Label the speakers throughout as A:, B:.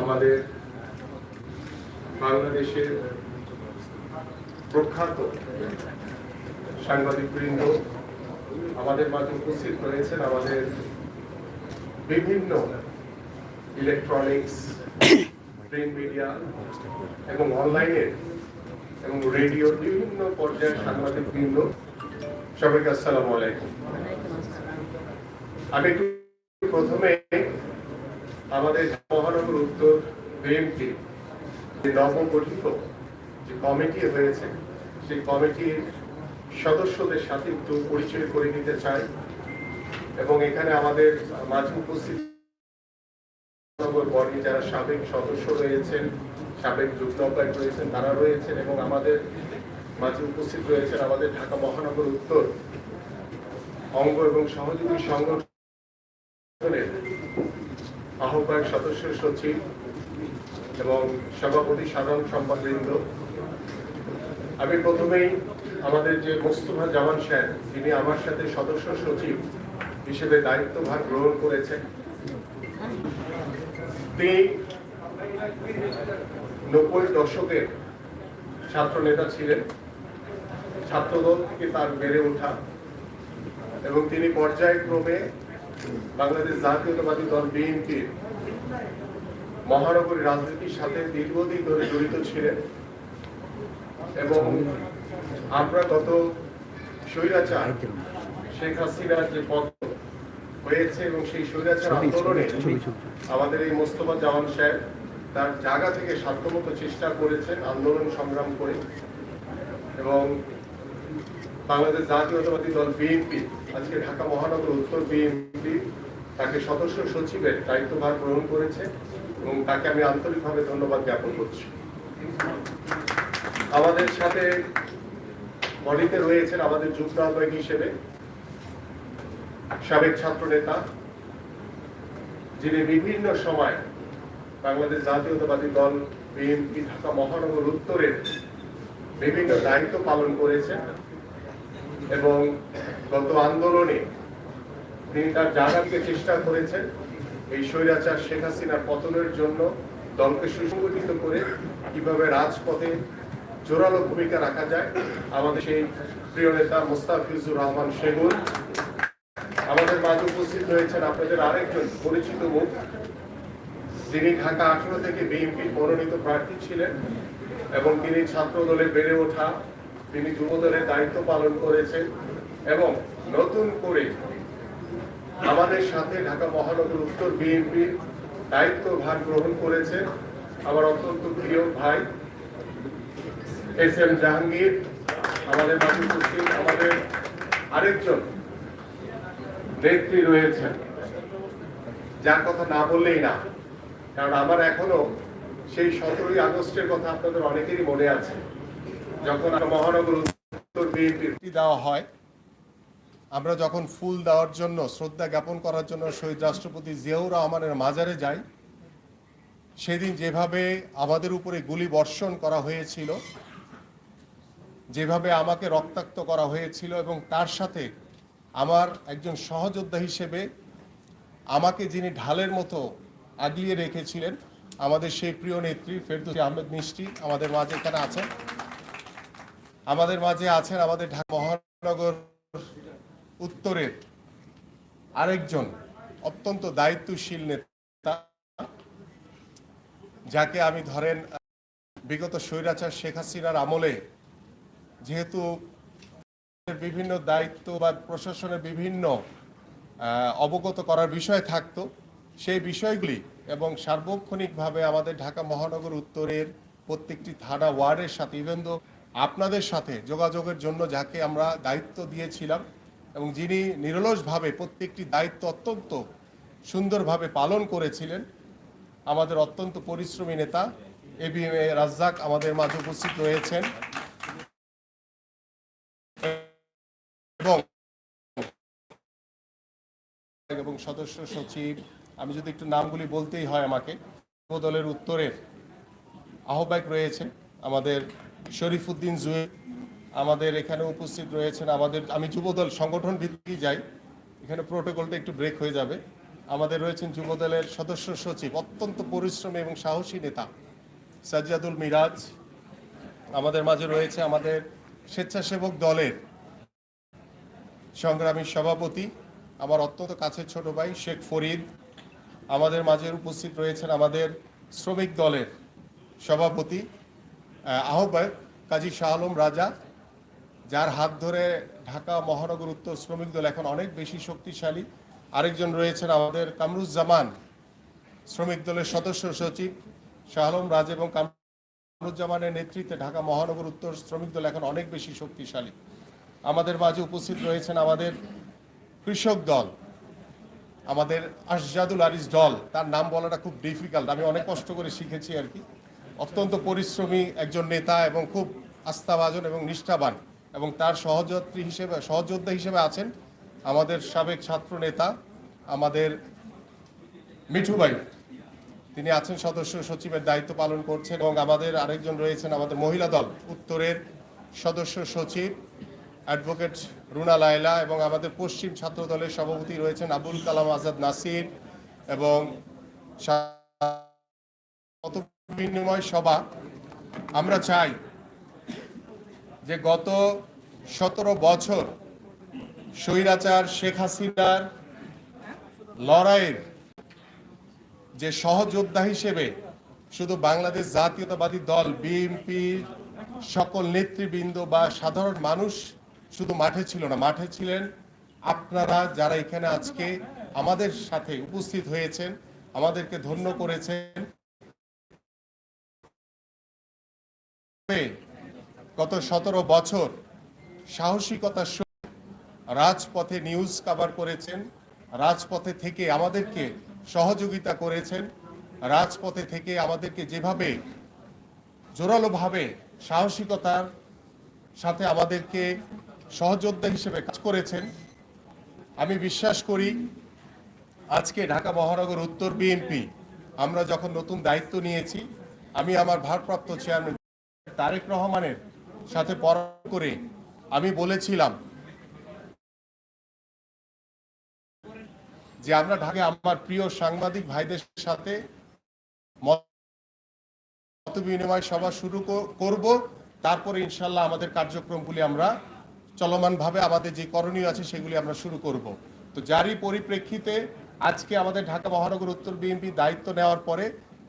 A: আমাদের বাংলাদেশের প্রখ্যাত সাংবাদিকবৃন্দ আমাদের মাঝে উপস্থিত আমাদের বিভিন্ন ইলেকট্রনিক্স প্রিন্ট মিডিয়া এবং অনলাইনের এবং রেডিওর বিভিন্ন পর্যায়ের সাংবাদিক বৃন্দ সবাইকে আসসালামু আলাইকুম। আমি একটু প্রথমে আমাদের মহানগর উত্তর বিএনপি যে নবগঠিত যে কমিটি হয়েছে, সেই কমিটির সদস্যদের সাথে একটু পরিচয় করে নিতে চাই এবং এখানে আমাদের মাঝে উপস্থিত বডি যারা সাবেক সদস্য রয়েছেন, সাবেক যুগ্ম আহ্বায়ক রয়েছেন, তারা রয়েছেন এবং আমাদের মাঝে উপস্থিত রয়েছেন আমাদের ঢাকা মহানগর উত্তর অঙ্গ এবং সহযোগী সংগঠনের আহ্বায়ক সদস্য সচিব এবং সভাপতি সাধারণ সম্পাদবৃন্দ আমি প্রথমেই আমাদের যে মোস্তফা জামান সাহেব তিনি আমার সাথে সদস্য সচিব হিসেবে দায়িত্বভার গ্রহণ করেছেন, তিনি নব্বই দশকের ছাত্র নেতা ছিলেন, ছাত্রদল থেকে তার বেড়ে ওঠা এবং তিনি পর্যায়ক্রমে বাংলাদেশ জাতীয়তাবাদী দল বিএনপির মহানগরী রাজনীতির সাথে দীর্ঘদিন ধরে জড়িত ছিলেন। এবং আমরা গত স্বৈরাচার শেখ হাসিনার যে পদ হয়েছে এবং সেই স্বৈরাচার আন্দোলনে আমাদের এই মোস্তফা জামান সাহেব তার জায়গা থেকে সাধ্যমতো চেষ্টা করেছেন আন্দোলন সংগ্রাম করে। এবং বাংলাদেশ জাতীয়তাবাদী দল বিএনপি, আজকে ঢাকা মহানগর উত্তর বিএনপি তাকে সদস্য সচিবের দায়িত্বভার গ্রহণ করেছে এবং তাকে আমি আন্তরিকভাবে ধন্যবাদ জ্ঞাপন করছি। আমাদের সাথে বডিতে রয়েছেন আমাদের যুগ্ম আহ্বায়ক হিসেবে সাবেক ছাত্র নেতা, যিনি বিভিন্ন সময় বাংলাদেশ জাতীয়তাবাদী দল বিএনপি ঢাকা মহানগর উত্তরের বিভিন্ন দায়িত্ব পালন করেছেন। এবং গত আন্দোলনে তিনি তার জায়গাকে চেষ্টা করেছেন এই স্বৈরাচার শেখ হাসিনার পতনের জন্য দলকে সুসংগঠিত করে কীভাবে রাজপথে জোরালো ভূমিকা রাখা যায়। আমাদের সেই প্রিয় নেতা মোস্তাফিজুর রহমান সেগুন। আমাদের মাঝে উপস্থিত হয়েছেন আপনাদের আরেকজন পরিচিত মুখ। যিনি ঢাকা আঠারো থেকে বিএনপি মনোনীত প্রার্থী ছিলেন এবং তিনি ছাত্র দলে বেড়ে ওঠা তিনি যুব দলের দায়িত্ব পালন করেছেন এবং নতুন করে আমাদের সাথে ঢাকা মহানগর উত্তর বিএনপির দায়িত্ব ভার গ্রহণ করেছেন আমার অত্যন্ত প্রিয় ভাই এস এম জাহাঙ্গীর, আমাদের মাঝে আমাদের আরেকজন নেত্রী রয়েছেন। যার কথা না বললেই না, কারণ আমার এখনও সেই সতেরোই আগস্টের কথা আপনাদের অনেকেরই মনে আছে। যখন মহানগর দেওয়া হয়, আমরা যখন ফুল দেওয়ার জন্য, শ্রদ্ধা জ্ঞাপন করার জন্য শহীদ রাষ্ট্রপতি জিয়াউর রহমানের মাজারে যাই, সেদিন যেভাবে আমাদের উপরে গুলি বর্ষণ করা হয়েছিল, যেভাবে আমাকে রক্তাক্ত করা হয়েছিল এবং তার সাথে আমার একজন সহযোদ্ধা হিসেবে আমাকে যিনি ঢালের মতো আগলিয়ে রেখেছিলেন, আমাদের সেই প্রিয় নেত্রী ফেরদৌসী আহমেদ মিষ্টি আমাদের মাঝে এখানে আছেন। আমাদের মাঝে আছেন আমাদের ঢাকা মহানগর উত্তরের আরেকজন অত্যন্ত দায়িত্বশীল নেতা, যাকে আমি ধরেন, বিগত স্বৈরাচার শেখ হাসিনার আমলে যেহেতু বিভিন্ন দায়িত্ব বা প্রশাসনের বিভিন্ন অবগত করার বিষয় থাকতো, সেই বিষয়গুলি এবং সার্বক্ষণিকভাবে আমাদের ঢাকা মহানগর উত্তরের প্রত্যেকটি থানা ওয়ার্ডের সাথে ইভেন দো আপনাদের সাথে যোগাযোগের জন্য যাকে আমরা দায়িত্ব দিয়েছিলাম এবং যিনি নিরলসভাবে প্রত্যেকটি দায়িত্ব অত্যন্ত সুন্দরভাবে পালন করেছিলেন, আমাদের অত্যন্ত পরিশ্রমী নেতা A B M A Razzak আমাদের মাঝে উপস্থিত রয়েছেন। এবং এবং সদস্য সচিব, আমি যদি একটু নামগুলি বলতেই হয় আমাকে, দলের উত্তরের আহ্বায়ক রয়েছে আমাদের শরীফুদ্দিন জুয়েল আমাদের এখানে উপস্থিত রয়েছেন। আমাদের, আমি যুবদল সংগঠন ভিত্তিক যাই, এখানে প্রোটোকলটা একটু ব্রেক হয়ে যাবে। আমাদের রয়েছেন যুবদলের সদস্য সচিব, অত্যন্ত পরিশ্রমী এবং সাহসী নেতা সাজ্জাদুল মিরাজ। আমাদের মাঝে রয়েছে আমাদের স্বেচ্ছাসেবক দলের সংগ্রামী সভাপতি, আমার অত্যন্ত কাছের ছোট ভাই শেখ ফরিদ। আমাদের মাঝে উপস্থিত রয়েছেন আমাদের শ্রমিক দলের সভাপতি আহ্বায়ক কাজী শাহ আলম রাজা, যার হাত ধরে ঢাকা মহানগর উত্তর শ্রমিক দল এখন অনেক বেশি শক্তিশালী। আরেকজন রয়েছেন আমাদের কামরুজ্জামান শ্রমিক দলের সদস্য সচিব। শাহ আলম রাজ এবং কামরুজ্জামানের নেতৃত্বে ঢাকা মহানগর উত্তর শ্রমিক দল এখন অনেক বেশি শক্তিশালী। আমাদের মাঝে উপস্থিত রয়েছেন আমাদের কৃষক দল, আমাদের আশজাদুল আরিস দল। তার নাম বলাটা খুব ডিফিকাল্ট আমি অনেক কষ্ট করে শিখেছি আর কি। অত্যন্ত পরিশ্রমী একজন নেতা এবং খুব আস্থাভাজন এবং নিষ্ঠাবান এবং তার সহযাত্রী হিসেবে, সহযোদ্ধা হিসেবে আছেন আমাদের সাবেক ছাত্র নেতা, আমাদের মিঠুবাই তিনি আছেন সদস্য সচিবের দায়িত্ব পালন করছেন এবং আমাদের আরেকজন রয়েছেন আমাদের মহিলা দল উত্তরের সদস্য সচিব, অ্যাডভোকেট রুনা লায়লা এবং আমাদের পশ্চিম ছাত্র দলের সভাপতি রয়েছেন আবুল কালাম আজাদ নাসির এবং বিনিময় সভা, আমরা চাই যে গত সতেরো বছর স্বৈরাচার শেখ হাসিনার লড়াইয়ের যে সহযোদ্ধা হিসেবে শুধু বাংলাদেশ জাতীয়তাবাদী দল, বিএনপি, সকল নেতৃবৃন্দ বা সাধারণ মানুষ শুধু মাঠে ছিল না, মাঠে ছিলেন আপনারা যারা এখানে আজকে আমাদের সাথে উপস্থিত হয়েছেন, আমাদেরকে ধন্য করেছেন। গত সতেরো বছর সাহসিকতার রাজপথে নিউজ কভার করেছেন, রাজপথে থেকে আমাদেরকে সহযোগিতা করেছেন, রাজপথে থেকে আমাদেরকে যেভাবে জোরালোভাবে সাহসিকতার সাথে আমাদেরকে সহযোদ্ধা হিসেবে কাজ করেছেন, আমি বিশ্বাস করি আজকে ঢাকা মহানগর উত্তর বিএনপি, আমরা যখন নতুন দায়িত্ব নিয়েছি, আমি আমার ভারপ্রাপ্ত চেয়ারম্যান তারেক রহমানের সাথে পরামর্শ করে আমি বলেছিলাম যে আমরা ঢাকা আমার প্রিয় সাংবাদিক ভাইদের সাথে মত বিনিময় সভা শুরু করব। তারপরে ইনশাল্লাহ আমাদের কার্যক্রমগুলি আমরা চলমানভাবে আমাদের যে করণীয় আছে সেগুলি আমরা শুরু করব। তো যারই পরিপ্রেক্ষিতে আজকে আমাদের ঢাকা মহানগর উত্তর বিএনপি দায়িত্ব নেওয়ার পরে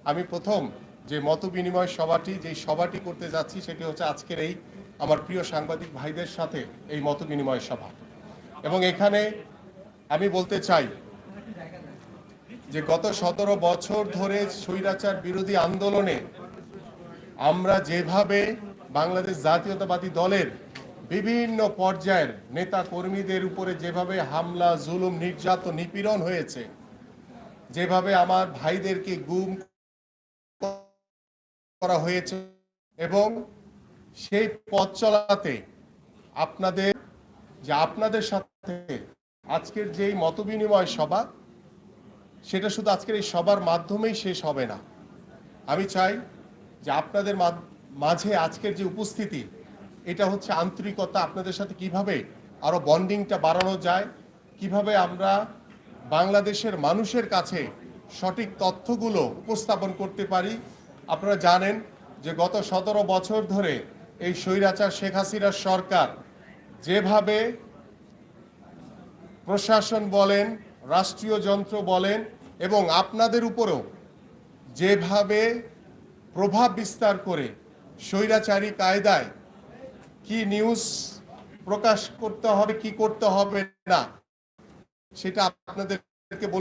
A: আমি প্রথম যে মত বিনিময় সভাটি, যে সভাটি করতে যাচ্ছি সেটি হচ্ছে আজকের এই আমার প্রিয় সাংবাদিক ভাইদের সাথে এই মত বিনিময় সভা। এবং এখানে আমি বলতে চাই যে গত সতেরো বছর ধরে স্বৈরাচার বিরোধী আন্দোলনে আমরা যেভাবে বাংলাদেশ জাতীয়তাবাদী দলের বিভিন্ন পর্যায়ের নেতা কর্মীদের উপরে যেভাবে হামলা, জুলুম, নির্যাতন, নিপীড়ন হয়েছে, যেভাবে আমার ভাইদেরকে গুম করা হয়েছে এবং সেই পথ চলাতে আপনাদের, যে আপনাদের সাথে আজকের যেই মতবিনিময় সভা, সেটা শুধু আজকের এই সবার মাধ্যমেই শেষ হবে না। আমি চাই যে আপনাদের মাঝে আজকের যে উপস্থিতি, এটা হচ্ছে আন্তরিকতা, আপনাদের সাথে কীভাবে আরও বন্ডিংটা বাড়ানো যায়, কীভাবে আমরা বাংলাদেশের মানুষের কাছে সঠিক তথ্যগুলো উপস্থাপন করতে পারি আপনারা জানেন যে গত সতেরো বছর ধরে এই স্বৈরাচার শেখ হাসিনার সরকার যেভাবে প্রশাসন বলেন, রাষ্ট্রীয় যন্ত্র বলেন এবং আপনাদের উপরেও যেভাবে প্রভাব বিস্তার করে স্বৈরাচারী কায়দায় কি নিউজ প্রকাশ করতে হবে, কি করতে হবে না, সেটা আপনাদেরকে